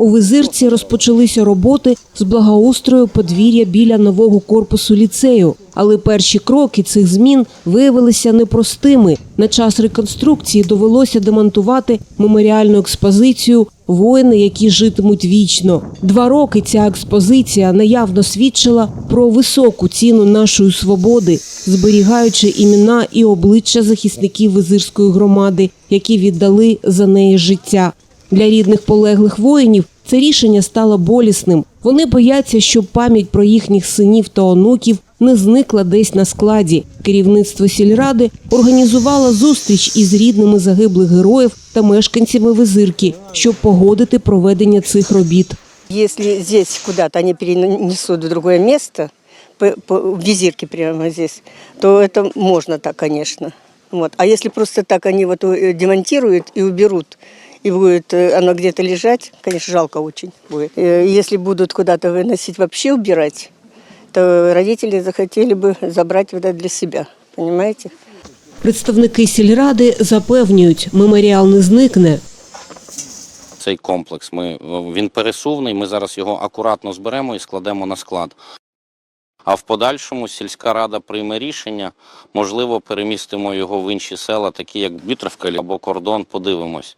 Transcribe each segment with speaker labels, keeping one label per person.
Speaker 1: У Визирці розпочалися роботи з благоустрою подвір'я біля нового корпусу ліцею. Але перші кроки цих змін виявилися непростими. На час реконструкції довелося демонтувати меморіальну експозицію Воїни, які житимуть вічно. Два роки ця експозиція наявно свідчила про високу ціну нашої свободи, зберігаючи імена і обличчя захисників визирської громади, які віддали за неї життя. Для рідних полеглих воїнів це рішення стало болісним. Вони бояться, щоб пам'ять про їхніх синів та онуків не зникла десь на складі. Керівництво сільради організувало зустріч із рідними загиблих героїв та мешканцями Визирки, щоб погодити проведення цих робіт.
Speaker 2: Если здесь куда-то они перенесут в другое место, по, по, в прямо здесь, то это можно так, конечно. Вот. А если просто так они вот э, демонтируют и уберут, и будет э, оно где-то лежать, конечно, жалко очень будет. Э, Если будут куда-то выносить, вообще убирать, то родители захотели бы забрать вот это для себя, понимаете?
Speaker 1: Представники сільради запевнюють, меморіал не зникне.
Speaker 3: цей комплекс. Ми, він пересувний, ми зараз його акуратно зберемо і складемо на склад. А в подальшому сільська рада прийме рішення, можливо, перемістимо його в інші села, такі як Вітровка або Кордон, подивимось.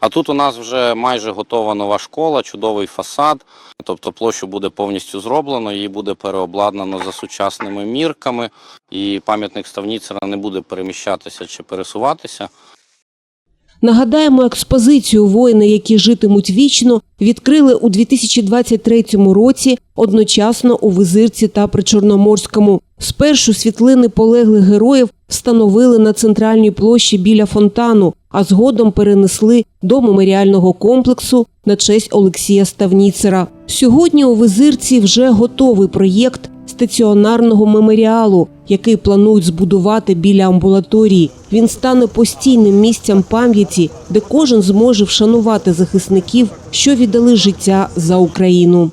Speaker 3: А тут у нас вже майже готова нова школа, чудовий фасад, тобто площу буде повністю зроблено, її буде переобладнано за сучасними мірками, і пам'ятник ставніцера не буде переміщатися чи пересуватися.
Speaker 1: Нагадаємо, експозицію воїни, які житимуть вічно, відкрили у 2023 році одночасно у Визирці та Причорноморському. Спершу світлини полеглих героїв встановили на центральній площі біля фонтану, а згодом перенесли до меморіального комплексу на честь Олексія Ставніцера. Сьогодні у Визирці вже готовий проєкт стаціонарного меморіалу, який планують збудувати біля амбулаторії. Він стане постійним місцем пам'яті, де кожен зможе вшанувати захисників, що віддали життя за Україну.